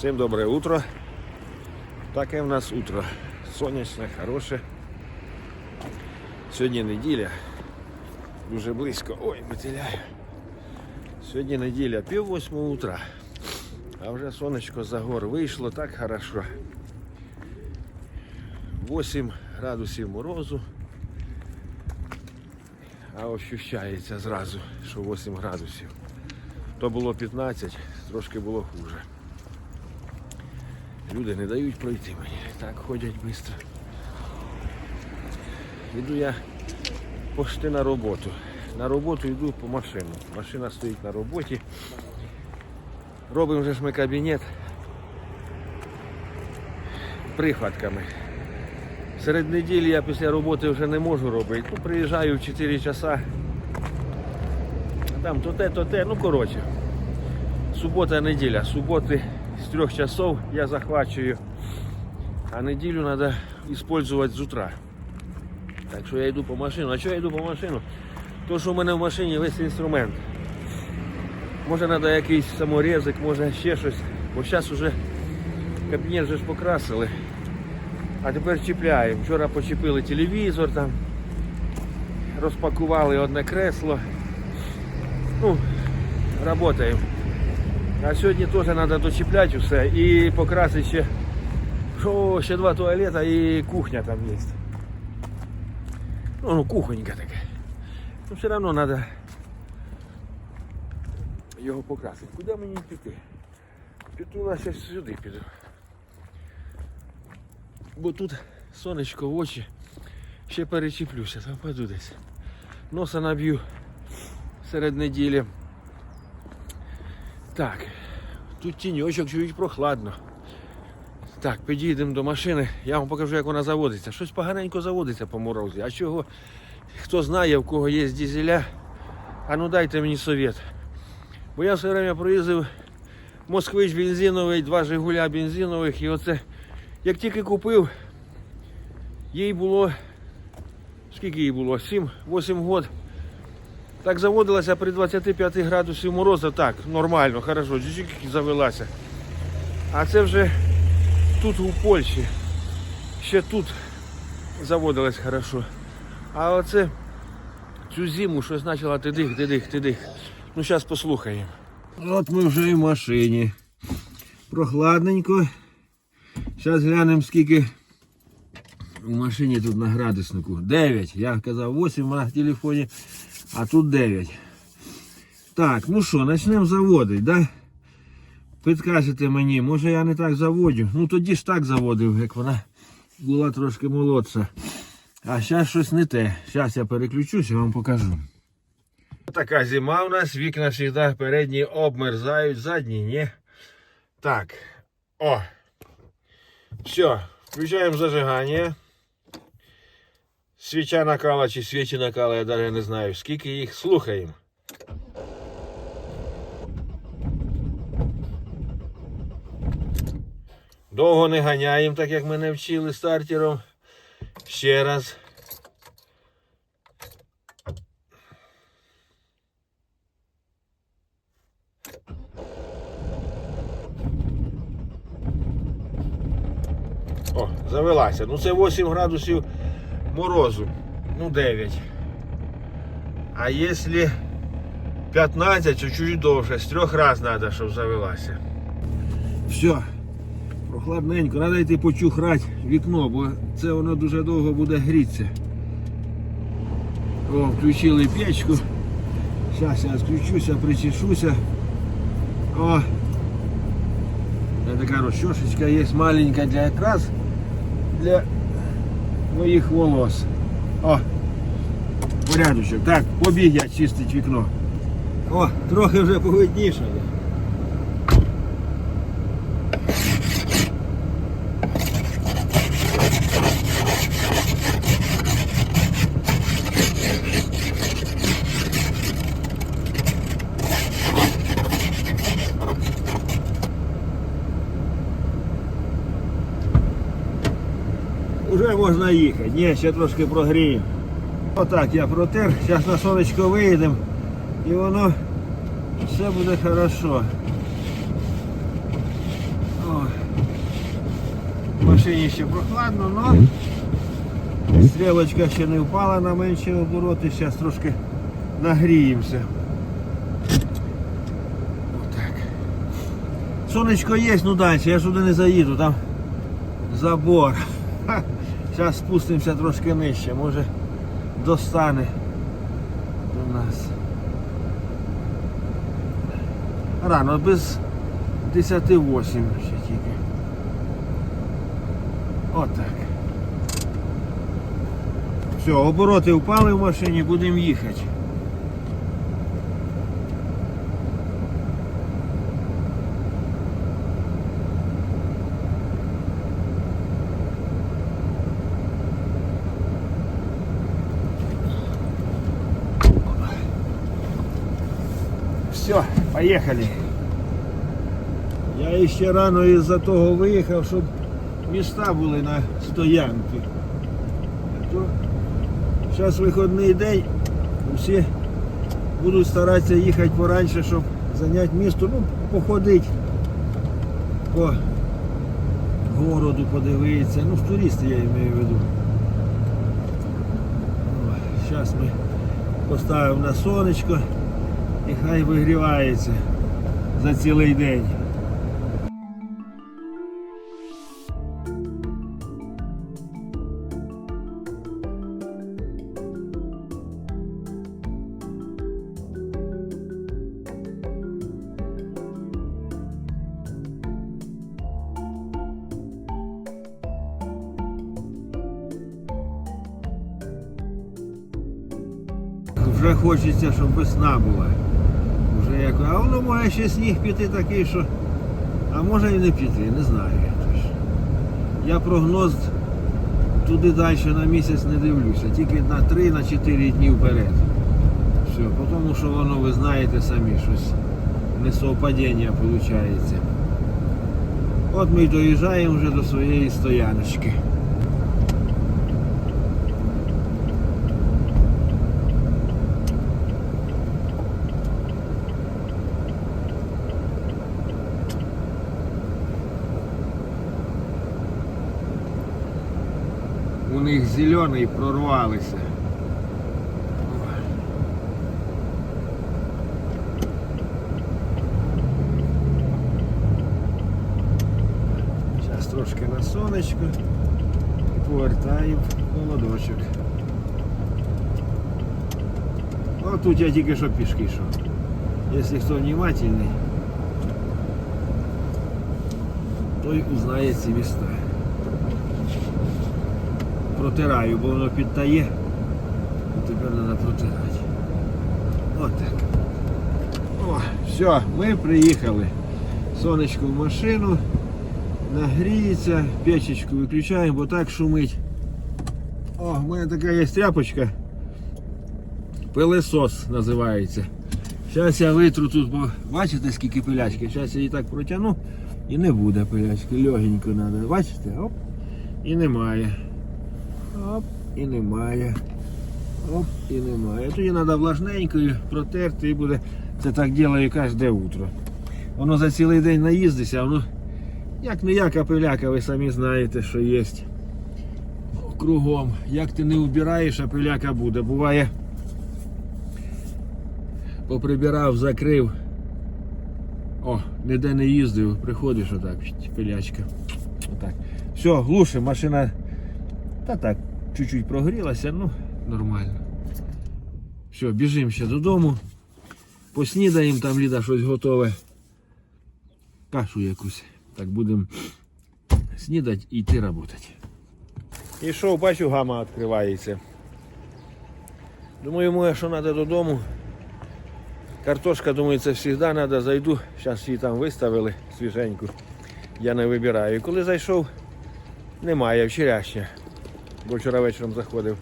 Всім добре утро. Таке в нас утро. Сонячне, хороше. Сьогодні неділя. Дуже близько. Ой, метеляю. Сьогодні неділя, пів восьмого утра. А вже сонечко за гор вийшло так хорошо. 8 градусів морозу. А ощущається зразу, що 8 градусів. То було 15, трошки було хуже. Люди не дають пройти мені. Так ходять швидко. Йду я пошти на роботу. На роботу йду по машину. Машина стоїть на роботі. Робимо вже ж ми кабінет прихватками. Серед неділі я після роботи вже не можу робити. Ну, приїжджаю в 4 часа. Там то те, то те. Ну, коротше. Субота, неділя. Суботи з трьох часов я захвачую, а неділю треба використовувати з утра. Так що я йду по машину. А чого я йду по машину? То, що в мене в машині весь інструмент. Може треба якийсь саморезик, може ще щось. Бо зараз вже кабінет вже ж покрасили. А тепер чіпляємо. Вчора почепили телевізор там, розпакували одне кресло. Ну, працюємо. А сьогодні теж треба дочіпляти все і покрасити ще. О, ще два туалета і кухня там є. Ну, ну кухонька таке. Ну все одно треба його покрасити. Куди мені піти? Піду на щось сюди піду. Бо тут сонечко в очі. Ще перечіплюся, там впаду десь. Носа наб'ю серед неділі. Так, тут тіньочок чуть прохладно. Так, підійдемо до машини, я вам покажу, як вона заводиться. Щось поганенько заводиться по морозі. А чого? Хто знає, в кого є дізеля, а ну дайте мені совет. Бо я все время проїздив москвич бензиновий, два Жигуля бензинових, і оце як тільки купив, їй було. Скільки їй було? 7-8 год. Так заводилася при 25 градусів морозу, так, нормально, хорошо, чуть-чуть завелася. А це вже тут у Польщі. Ще тут заводилась хорошо. А оце цю зиму щось почала тидих, тидих, тидих. Ну зараз послухаємо. От ми вже і в машині. Прохладненько. Зараз глянемо скільки у машині тут на градуснику. 9. Я казав 8 на телефоні, а тут 9. Так, ну що, почнемо заводити, да? Підкажете мені, може я не так заводю. Ну тоді ж так заводив, як вона була трошки молодша. А зараз щось не те. Зараз я переключусь і вам покажу. Така зима у нас, вікна завжди передні обмерзають, задні ні. Так. О. Все, включаємо зажигання. Свіча накала чи свічі накала, я навіть не знаю, скільки їх слухаємо. Довго не ганяємо, так як мене вчили стартером. Ще раз. О, завелася. Ну це 8 градусів морозу. Ну 9. А якщо 15, то чуть довше. З трьох разів треба, щоб завелася. Все. Прохладненько, треба йти почухрати вікно, бо це воно дуже довго буде грітися. О, включили печку. Зараз я відключуся, причешуся. О! Це така розчошечка є маленька для якраз для моїх волос. О! Порядочок. Так, побіг я чистить вікно. О, трохи вже повидніше. Уже можна їхати. Ні, ще трошки прогріємо. Отак я протер. Зараз на сонечко виїдемо і воно все буде хорошо. О. машині ще прохладно, але стрілочка ще не впала на менші обороти. Зараз трошки нагріємося. Отак. Сонечко є, ну далі, я туди не заїду, там забор. Зараз спустимося трошки нижче, може достане до нас. Рано, без 10,8 ще тільки. Отак. Все, обороти впали в машині, будемо їхати. Все, поїхали. Я ще рано із-за того виїхав, щоб міста були на то зараз вихідний день, всі будуть старатися їхати пораньше, щоб зайняти місто, ну, походити по городу, подивитися. Ну, в туристи я маю в виду. Зараз ми поставимо на сонечко і хай вигрівається за цілий день. Вже хочеться, щоб весна була. Вже. А воно може ще сніг піти такий, що. А може і не піти, не знаю. я. Я прогноз туди далі на місяць не дивлюся, тільки на 3 на 4 дні вперед. Все, тому що воно, ви знаєте самі, щось несовпадіння виходить. От ми доїжджаємо вже до своєї стояночки. У них зелений прорвалися. Зараз трошки на сонечко і повертаємо в холодочок. О, тут я тільки що пішки йшов. Якщо хто внимательний, той узнає ці міста Протираю, бо воно підтає. І тепер треба протирати. Отак. О, все, ми приїхали. Сонечко в машину, нагріється, печечку виключаємо, бо так шумить. О, в мене така є тряпочка. Пилесос називається. Зараз я витру тут, бо бачите, скільки пилячки. Зараз я її так протягну і не буде пилячки. Легенько треба. Бачите? Оп. І немає. Оп, і немає. Оп, і немає. Тоді треба влажненькою протерти і буде. Це так ділаю кожне утро. Воно за цілий день наїздиться, а воно як не як апеляка, ви самі знаєте, що є. Кругом. Як ти не вбираєш, апеляка буде. Буває. Поприбирав, закрив. О, ніде не їздив, приходиш отак, пилячка. Отак. Все, глуше, машина та так, чуть-чуть прогрілася, ну, нормально. Все, біжимо ще додому. Поснідаємо, там Ліда щось готове. Кашу якусь. Так будемо снідати і йти працювати. І що, бачу, гама відкривається. Думаю, моє, що треба додому. Картошка, думаю, це завжди треба. Зайду. Зараз її там виставили свіженьку. Я не вибираю. І коли зайшов, немає вчорашня бо вчора вечором заходив.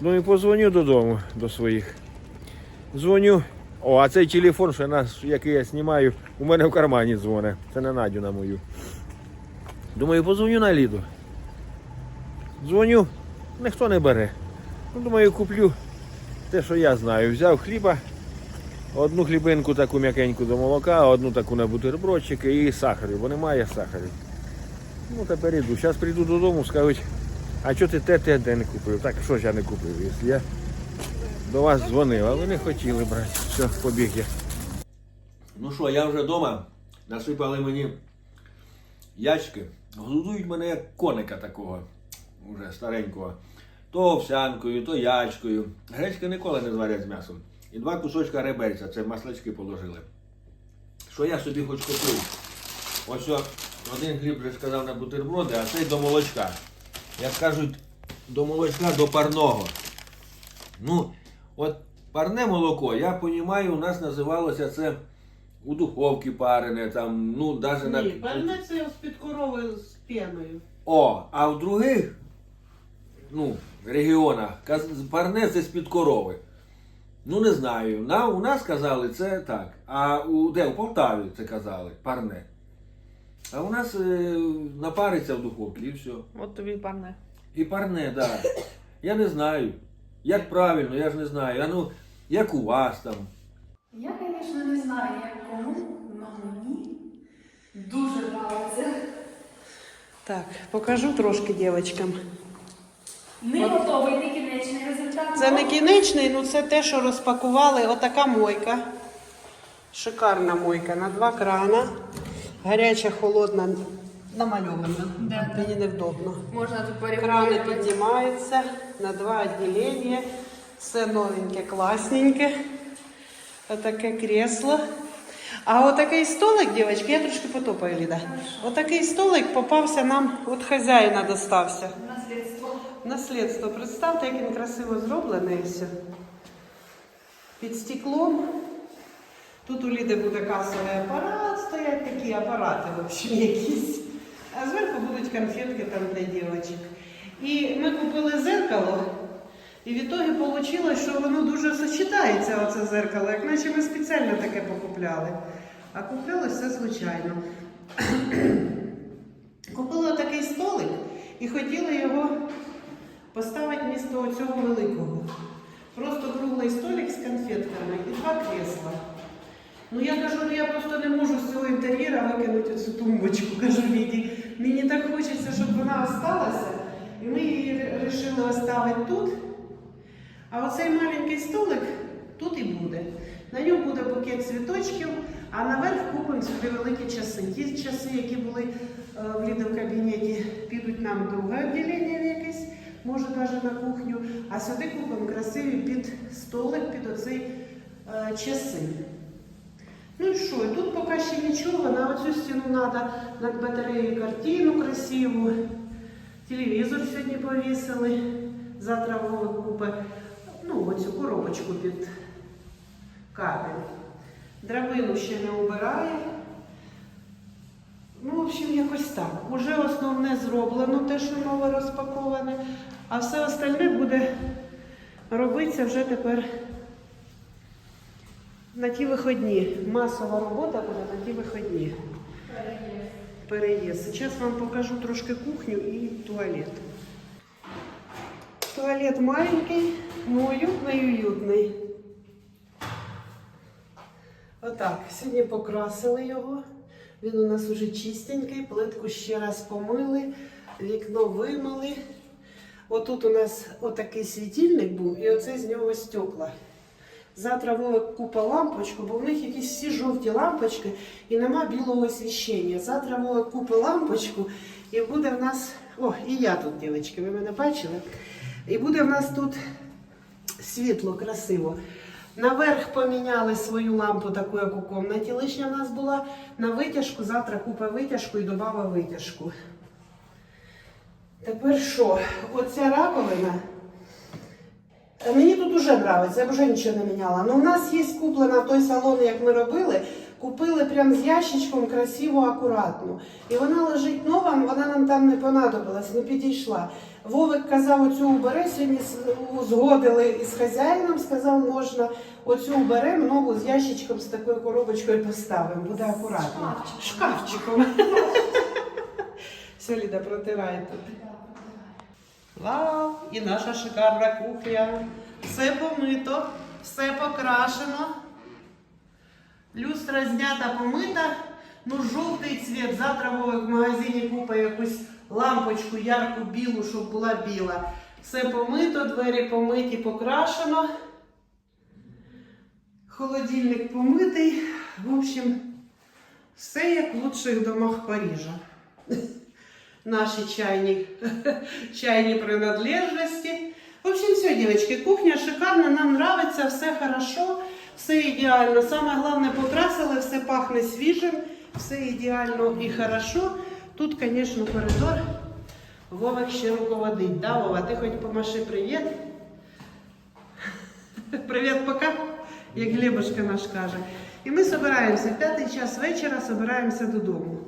Ну і позвоню додому до своїх. Дзвоню. О, а цей телефон, що нас, який я знімаю, у мене в кармані дзвоне. Це не Надю на мою. Думаю, позвоню на Ліду. Дзвоню, ніхто не бере. Ну, думаю, куплю те, що я знаю. Взяв хліба, одну хлібинку таку м'якеньку до молока, одну таку на бутербродчики і сахарю, бо немає сахарю. Ну тепер іду. Зараз прийду додому, скажуть, а чого ти те, те, те не купив? Так що ж я не купив? Якщо я до вас дзвонив, а ви не хотіли брати. Все, побіг я. Ну що, я вже вдома. Насипали мені ячки. Глузують мене як коника такого, уже старенького. То овсянкою, то ячкою. Гречки ніколи не зварять з м'ясом. І два кусочка реберця, це маслички положили. Що я собі хоч купив? Ось один хліб вже сказав на бутерброди, а цей до молочка. Як кажуть, до молочка до парного. Ну, от парне молоко, я розумію, у нас називалося це у духовці парене, там, ну, навіть на. Ні, пальне це з-під корови з пеною. О, а в других ну, регіонах парне це з-під корови. Ну, не знаю. На, у нас казали це так. А у, де? У Полтаві це казали, парне. А у нас е, напариться в духовці і все. От тобі парне. І парне, так. Да. Я не знаю. Як правильно, я ж не знаю. А ну, як у вас там? Я, звісно, не знаю, як кому, але мені дуже подобається. Так, покажу трошки дівчатам. Не готовий не кінечний результат. Це не кінечний, ну це те, що розпакували. Отака мойка. Шикарна мойка на два крана. Гаряча, холодна, намальована. Да, Мені невдобно. Можна тут Крани піднімаються на два відділення. Все новеньке, класненьке. Отаке кресло. А отакий столик, дівчатки, я трошки потопаю, Ліда. Отакий столик попався нам, от хазяїна достався. Наслідство. Наслідство. Представте, як він красиво зроблений і все. Під стеклом. Тут у Ліди буде касовий апарат, стоять такі апарати, в общем, якісь. А зверху будуть конфетки там для дівчаток. І ми купили зеркало, і в ітогі вийшло, що воно дуже сочетається, оце зеркало, як наче ми спеціально таке покупляли. А купили все звичайно. Купили такий столик і хотіли його поставити місто цього великого. Просто круглий столик з конфетками і два крісла. Ну я кажу, ну я просто не можу з цього інтер'єра викинути цю тумбочку. Кажу Ліді. Мені так хочеться, щоб вона осталася. І ми її вирішили оставити тут. А оцей маленький столик тут і буде. На ньому буде букет цвіточків, а наверх купимо сюди великі часи. Ті часи, які були е, в Ліди в кабінеті, підуть нам друге відділення якесь, може навіть на кухню. А сюди купимо красиві під столик, під оцей е, часи. Ну і що, і тут поки ще нічого, на оцю стіну треба над батареєю картину красиву. Телевізор сьогодні повісили. Завтра Вова купить ну, оцю коробочку під кабель. Драбину ще не убирає. Ну, в общем, якось так. Уже основне зроблено, те, що нове розпаковане, а все остальне буде робитися вже тепер на ті виходні. Масова робота буде на ті виходні. Переїзд. Зараз вам покажу трошки кухню і туалет. Туалет маленький, но уютный и уютний. Отак, сьогодні покрасили його. Він у нас уже чистенький, плитку ще раз помили, вікно вимили. Отут у нас отакий світильник був, і оце з нього стекла. Завтра купа лампочку, бо в них якісь всі жовті лампочки і нема білого освіщення. Завтра купа лампочку і буде в нас. О, і я тут, дівчатки, ви мене бачили? І буде в нас тут світло красиво. Наверх поміняли свою лампу, таку, як у кімнаті. Лишня в нас була на витяжку. Завтра купа витяжку і додава витяжку. Тепер що? Оця раковина. Е, Мені тут дуже подобається, я б вже нічого не міняла. Ну, у нас є куплена той салон, як ми робили. Купили прям з ящичком красиво, акуратно. І вона лежить нова, вона нам там не понадобилась, не підійшла. Вовик казав, оцю убери, сьогодні узгодили із хазяїном, сказав, можна оцю уберемо, нову з ящичком, з такою коробочкою поставимо. Буде акуратно. Шкафчиком. Все, Ліда, протирай тут. Вау! І наша шикарна кухня. Все помито, все покрашено. Люстра знята, помита. Ну, жовтий цвіт. Завтра в магазині купить якусь лампочку ярку білу, щоб була біла. Все помито, двері помиті, покрашено. Холодильник помитий. В общем, все як в лучших домах Парижа. Наші чайні, чайні принадлежності. В общем, все, девочки, кухня шикарна, нам нравится, все хорошо, все ідеально. Саме головне, покрасили, все пахне свіжим, все ідеально і хорошо. Тут, звісно, коридор. Вовик ще руководить. Да, Вова, ти хоч помаши привіт. Привіт, пока, як Глебушка наш каже. І ми збираємося, п'ятий час вечора, збираємося додому.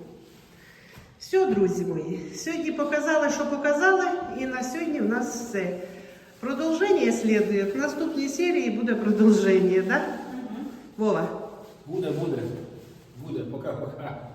Все, друзі мої, сьогодні показали, що показали, і на сьогодні в нас все. Продовження слідує. В наступній серії буде продовження, так? Да? Вова. Буде, буде. Буде, пока-пока.